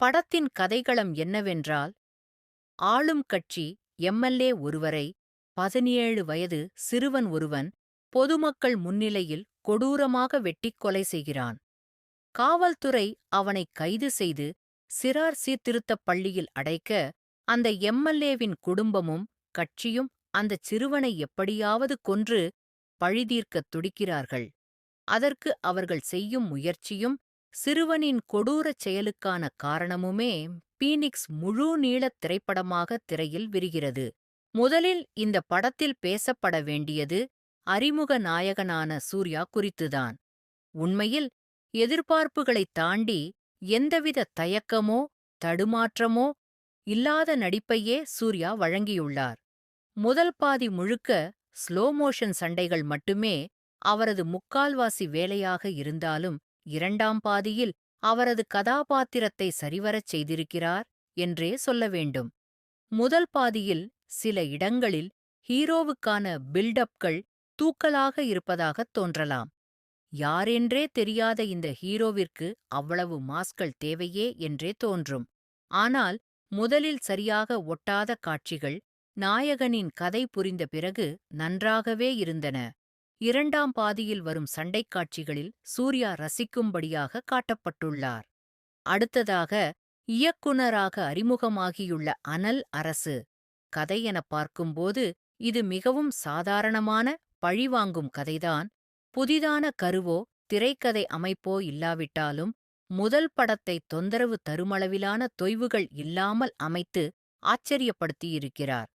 படத்தின் கதைகளம் என்னவென்றால் ஆளும் கட்சி எம்எல்ஏ ஒருவரை பதினேழு வயது சிறுவன் ஒருவன் பொதுமக்கள் முன்னிலையில் கொடூரமாக வெட்டிக் கொலை செய்கிறான். காவல்துறை அவனை கைது செய்து சிறார் சீர்திருத்தப் பள்ளியில் அடைக்க அந்த எம்எல்ஏவின் குடும்பமும் கட்சியும் அந்தச் சிறுவனை எப்படியாவது கொன்று பழிதீர்க்கத் துடிக்கிறார்கள். அதற்கு அவர்கள் செய்யும் முயற்சியும் சிறுவனின் கொடூரச் செயலுக்கான காரணமுமே பீனிக்ஸ் முழு நீளத் திரைப்படமாக திரையில் விரிகிறது. முதலில் இந்த படத்தில் பேசப்பட வேண்டியது அறிமுக நாயகனான சூர்யா குறித்துதான். உண்மையில் எதிர்பார்ப்புகளைத் தாண்டி எந்தவித தயக்கமோ தடுமாற்றமோ இல்லாத நடிப்பையே சூர்யா வழங்கியுள்ளார். முதல் பாதி முழுக்க ஸ்லோ மோஷன் சண்டைகள் மட்டுமே அவரது முக்கால்வாசி வேலையாக இருந்தாலும் இரண்டாம் பாதியில் அவரது கதாபாத்திரத்தை சரிவரச் செய்திருக்கிறார் என்றே சொல்ல வேண்டும். முதல் பாதியில் சில இடங்களில் ஹீரோவுக்கான பில்டப்கள் தூக்கலாக இருப்பதாகத் தோன்றலாம். யாரென்றே தெரியாத இந்த ஹீரோவிற்கு அவ்வளவு மாஸ்கள் தேவையே என்றே தோன்றும். ஆனால் முதலில் சரியாக ஒட்டாத காட்சிகள் நாயகனின் கதை புரிந்த பிறகு நன்றாகவே இருந்தன. இரண்டாம் பாதியில் வரும் சண்டைக் காட்சிகளில் சூர்யா ரசிக்கும்படியாக காட்டப்பட்டுள்ளார். அடுத்ததாக இயக்குனராக அறிமுகமாகியுள்ள அனல் அரசு. கதை எனப் பார்க்கும்போது இது மிகவும் சாதாரணமான பழிவாங்கும் கதைதான். புதிதான கருவோ திரைக்கதை அமைப்போ இல்லாவிட்டாலும் முதல் படத்தை தொந்தரவு தருமளவிலான தொய்வுகள் இல்லாமல் அமைத்து ஆச்சரியப்படுத்தியிருக்கிறார்.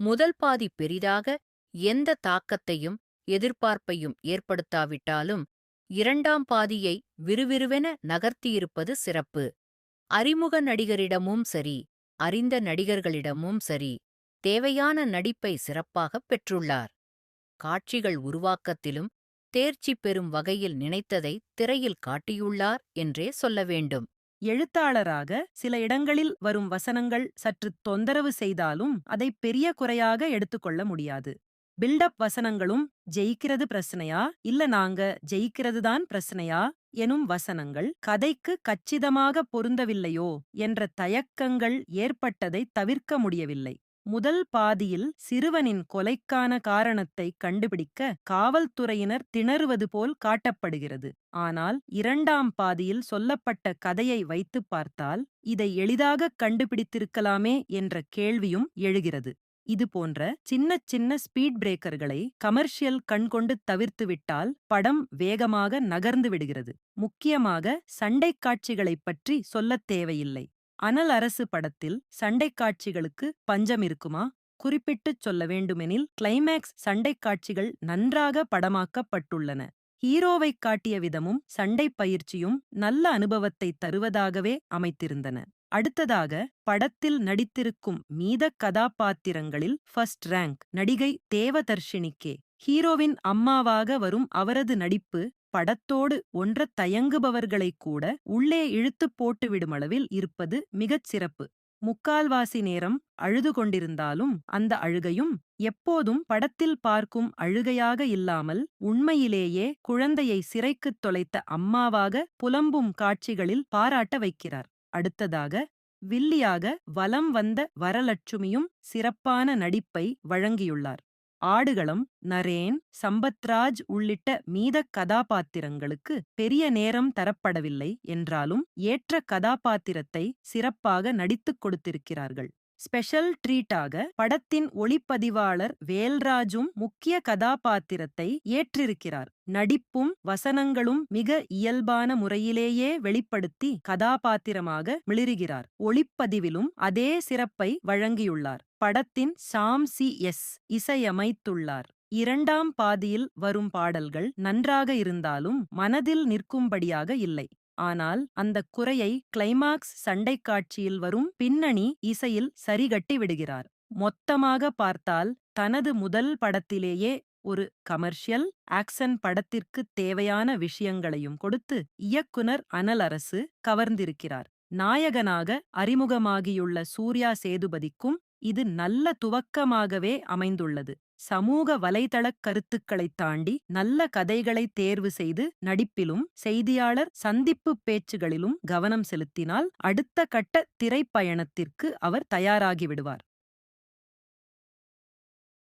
முதல் பாதி பெரிதாக எந்த தாக்கத்தையும் எதிர்பார்ப்பையும் ஏற்படுத்தாவிட்டாலும் இரண்டாம் பாதியை விறுவிறுவென நகர்த்தியிருப்பது சிறப்பு. அறிமுக நடிகரிடமும் சரி அறிந்த நடிகர்களிடமும் சரி தேவையான நடிப்பை சிறப்பாகப் பெற்றுள்ளார். காட்சிகள் உருவாக்கத்திலும் தேர்ச்சி பெறும் வகையில் நினைத்ததை திரையில் காட்டியுள்ளார் என்றே சொல்ல வேண்டும். எழுத்தாளராக சில இடங்களில் வரும் வசனங்கள் சற்று தொந்தரவு செய்தாலும் அதை பெரிய குறையாக எடுத்துக்கொள்ள முடியாது. பில்டப் வசனங்களும் ஜெயிக்கிறது பிரச்சனையா? இல்ல நாங்க ஜெயிக்கிறது தான் பிரச்சனையா? எனும் வசனங்கள் கதைக்கு கச்சிதமாக பொருந்தவில்லையோ? என்ற தயக்கங்கள் ஏற்பட்டதை தவிர்க்க முடியவில்லை. முதல் பாதியில் சிறுவனின் கொலைக்கான காரணத்தை கண்டுபிடிக்க காவல்துறையினர் திணறுவது போல் காட்டப்படுகிறது. ஆனால் இரண்டாம் பாதியில் சொல்லப்பட்ட கதையை வைத்துப் பார்த்தால் இதை எளிதாக கண்டுபிடித்திருக்கலாமே என்ற கேள்வியும் எழுகிறது. இது போன்ற சின்ன சின்ன ஸ்பீட் பிரேக்கர்களை கமர்ஷியல் கண்கொண்டு தவிர்த்துவிட்டால் படம் வேகமாக நகர்ந்து விடுகிறது. முக்கியமாக சண்டைக் காட்சிகளைப் பற்றி சொல்லத் தேவையில்லை. அனல் அரசு படத்தில் சண்டைக் காட்சிகளுக்கு பஞ்சம் இருக்குமா? குறிப்பிட்டுச் சொல்ல வேண்டுமெனில் கிளைமேக்ஸ் சண்டைக் காட்சிகள் நன்றாக படமாக்கப்பட்டுள்ளன. ஹீரோவைக் காட்டிய விதமும் சண்டைப் பயிற்சியும் நல்ல அனுபவத்தை தருவதாகவே அமைத்திருந்தன. அடுத்ததாக படத்தில் நடித்திருக்கும் மீத கதாபாத்திரங்களில் ஃபர்ஸ்ட் ரேங்க் நடிகை தேவதர்ஷினிக்கே. ஹீரோவின் அம்மாவாக வரும் அவரது நடிப்பு படத்தோடு ஒன்றத் தயங்குபவர்களைக் கூட உள்ளே இழுத்துப் போட்டுவிடும் அளவில் இருப்பது மிகச் சிறப்பு. முக்கால்வாசி நேரம் அழுது கொண்டிருந்தாலும் அந்த அழுகையும் எப்போதும் படத்தில் பார்க்கும் அழுகையாக இல்லாமல் உண்மையிலேயே குழந்தையை சிறைக்குத் தொலைத்த அம்மாவாக புலம்பும் காட்சிகளில் பாராட்ட வைக்கிறார். அடுத்ததாக வில்லியாக வலம் வந்த வரலட்சுமியும் சிறப்பான நடிப்பை வழங்கியுள்ளார். ஆடுகளம் நரேன் சம்பத்ராஜ் உள்ளிட்ட மீதக் கதாபாத்திரங்களுக்கு பெரிய நேரம் தரப்படவில்லை என்றாலும் ஏற்ற கதாபாத்திரத்தை சிறப்பாக நடித்துக் கொடுத்திருக்கிறார்கள். ஸ்பெஷல் ட்ரீட்டாக படத்தின் ஒளிப்பதிவாளர் வேல்ராஜும் முக்கிய கதாபாத்திரத்தை ஏற்றிருக்கிறார். நடிப்பும் வசனங்களும் மிக இயல்பான முறையிலேயே வெளிப்படுத்தி கதாபாத்திரமாக மிளிருகிறார். ஒளிப்பதிவிலும் அதே சிறப்பை வழங்கியுள்ளார். படத்தின் சாம் சி எஸ் இசையமைத்துள்ளார். இரண்டாம் பாதியில் வரும் பாடல்கள் நன்றாக இருந்தாலும் மனதில் நிற்கும்படியாக இல்லை. ஆனால் அந்த குறையை கிளைமாக்ஸ் சண்டைக் காட்சியில் வரும் பின்னணி இசையில் சரிகட்டி விடுகிறார். மொத்தமாக பார்த்தால் தனது முதல் படத்திலேயே ஒரு கமர்ஷியல் ஆக்சன் படத்திற்கு தேவையான விஷயங்களையும் கொடுத்து இயக்குனர் அனலரசு கவர்ந்திருக்கிறார். நாயகனாக அறிமுகமாகியுள்ள சூர்யா சேதுபதிக்கும் இது நல்ல துவக்கமாகவே அமைந்துள்ளது. சமூக வலைதளக் கருத்துக்களைத் தாண்டி நல்ல கதைகளை தேர்வு செய்து நடிப்பிலும் செய்தியாளர் சந்திப்பு பேச்சுகளிலும் கவனம் செலுத்தினால் அடுத்த கட்ட திரைப்பயணத்திற்கு அவர் தயாராகிவிடுவார்